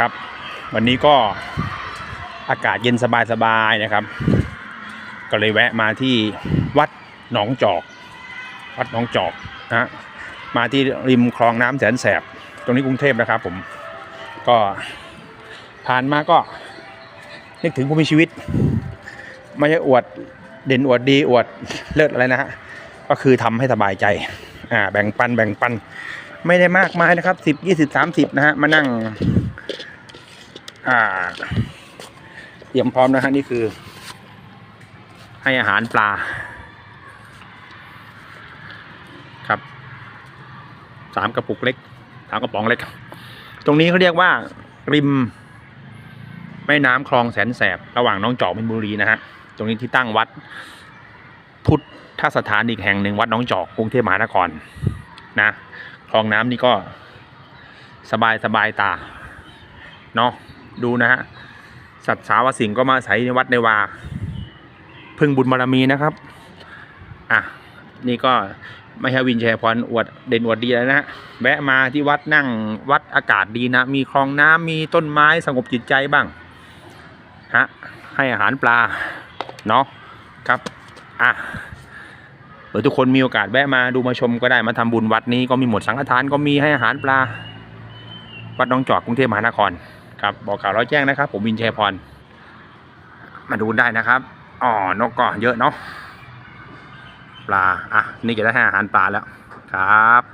ครับ วันนี้ก็อากาศเย็นสบายๆนะครับ ก็เลยแวะมาที่วัดหนองจอก วัดหนองจอกนะฮะมาที่ริมคลองน้ำแสนแสบ ตรงนี้กรุงเทพนะครับ ผมก็ผ่านมาก็นึกถึงผู้มีชีวิตไม่ใช่อวดเด่นอวดดีอวดเลิศอะไรนะฮะก็คือทำให้สบายใจอ่าแบ่งปันแบ่งปัน ไม่ได้มากมายนะครับสิบยี่สิบสามสิบนะฮะมานั่ง อ่า เตรียมพร้อมนะฮะนี่คือ ให้อาหารปลา ครับสามกระปุกเล็กสามกระป๋องเล็ก ตรงนี้เขาเรียกว่า ริมแม่น้ำคลองแสนแสบ ระหว่างน้องจอกมินบุรีนะฮะ ตรงนี้ที่ตั้งวัด พุทธสถานอีกแห่งหนึ่งวัดน้องจอกกรุงเทพมหานครนะ ลองน้ำนี่ก็สบายสบายตาเนาะดูนะฮะสัตว์สาวสิ่งก็มาอาศัยในวัดในวา พึ่งบุญบารมีนะครับอะนี่ก็ไม่ใช่วินแชร์พรอวดเด่นอวดดีแล้วนะฮะแวะมาที่วัดนั่งวัดอากาศดีนะ มีคลองน้ำมีต้นไม้สงบจิตใจบ้างฮะให้อาหารปลาเนาะครับอะ อทุกคนมีโอกาสแวะมาดูมาชมก็ได้มาทำบุญวัดนี้ก็มีหมดสังฆทานก็มีให้อาหารปลาวัดน้องจอกกรุงเทพมหานครครับบอกข่าวร้อยแจ้งนะครับ ผมวินชัยพรมาดูได้นะครับอ๋อนกก็เยอะเนาะปลาอะนี่จะได้ให้อาหารปลาแล้วครับ